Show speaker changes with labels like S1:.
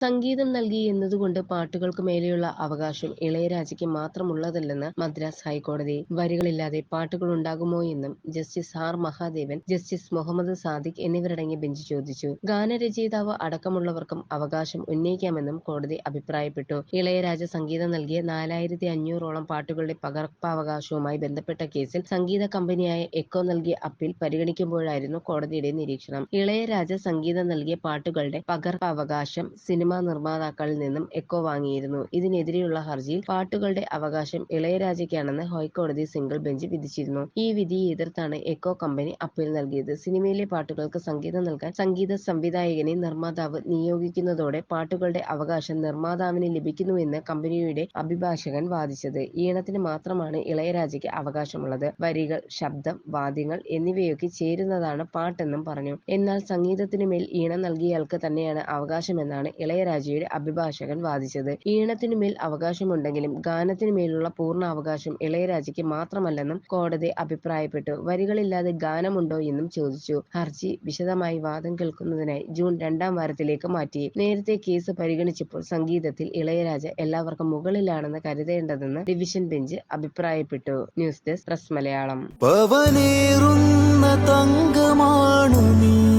S1: സംഗീതം നൽകി എന്നതുകൊണ്ട് പാട്ടുകൾക്ക് മേലെയുള്ള അവകാശം ഇളയരാജയ്ക്ക് മാത്രമുള്ളതല്ലെന്ന് മദ്രാസ് ഹൈക്കോടതി. വരികളില്ലാതെ പാട്ടുകൾ ഉണ്ടാകുമോ എന്നും justice R Mahadevan justice Muhammad Sadiq എന്നിവരടങ്ങിയ ബെഞ്ച് ചോദിച്ചു. ഗാനരചയിതാവ് അടക്കമുള്ളവർക്കും അവകാശം ഉന്നയിക്കാമെന്നും കോടതി അഭിപ്രായപ്പെട്ടു. ഇളയരാജ സംഗീതം നൽകിയ നാലായിരത്തി അഞ്ഞൂറോളം പാട്ടുകളുടെ പകർപ്പവകാശവുമായി ബന്ധപ്പെട്ട കേസിൽ സംഗീത കമ്പനിയായ എക്കോ നൽകിയ അപ്പീൽ പരിഗണിക്കുമ്പോഴായിരുന്നു കോടതിയുടെ നിരീക്ഷണം. ഇളയരാജ സംഗീതം നൽകിയ പാട്ടുകളുടെ പകർപ്പവകാശം സിനിമാ നിർമ്മാതാക്കളിൽ നിന്നും എക്കോ വാങ്ങിയിരുന്നു. ഇതിനെതിരെയുള്ള ഹർജിയിൽ പാട്ടുകളുടെ അവകാശം ഇളയരാജയ്ക്കാണെന്ന് ഹൈക്കോടതി സിംഗിൾ ബെഞ്ച് വിധിച്ചിരുന്നു. ഈ വിധിയെ എതിർത്താണ് എക്കോ കമ്പനി അപ്പീൽ നൽകിയത്. സിനിമയിലെ പാട്ടുകൾക്ക് സംഗീതം നൽകാൻ സംഗീത സംവിധായകനെ നിർമ്മാതാവ് നിയോഗിക്കുന്നതോടെ പാട്ടുകളുടെ അവകാശം നിർമ്മാതാവിന് ലഭിക്കുന്നുവെന്ന് കമ്പനിയുടെ അഭിഭാഷകൻ വാദിച്ചത്. ഈണത്തിന് മാത്രമാണ് ഇളയരാജയ്ക്ക് അവകാശമുള്ളത്. വരികൾ ശബ്ദം വാദ്യങ്ങൾ എന്നിവയൊക്കെ ചേരുന്നതാണ് പാട്ടെന്നും പറഞ്ഞു. എന്നാൽ സംഗീതത്തിനു മേൽ ഈണം നൽകിയയാൾക്ക് തന്നെയാണ് അവകാശമെന്നാണ് ഇളയരാജയുടെ അഭിഭാഷകൻ വാദിച്ചത്. ഈണത്തിനു മേൽ അവകാശമുണ്ടെങ്കിലും ഗാനത്തിനു മേലുള്ള പൂർണ അവകാശം ഇളയരാജയ്ക്ക് മാത്രമല്ലെന്നും കോടതി അഭിപ്രായപ്പെട്ടു. വരികളില്ലാതെ ഗാനമുണ്ടോ എന്നും ചോദിച്ചു. ഹർജി വിശദമായി വാദം കേൾക്കുന്നതിനായി ജൂൺ രണ്ടാം വാരത്തിലേക്ക് മാറ്റി. നേരത്തെ കേസ് പരിഗണിച്ചപ്പോൾ സംഗീതത്തിൽ ഇളയരാജ എല്ലാവർക്കും മുകളിലാണെന്ന് കരുതേണ്ടതെന്ന് ഡിവിഷൻ ബെഞ്ച് അഭിപ്രായപ്പെട്ടു. News desk press
S2: Malayalam. തങ്കമാണു നീ.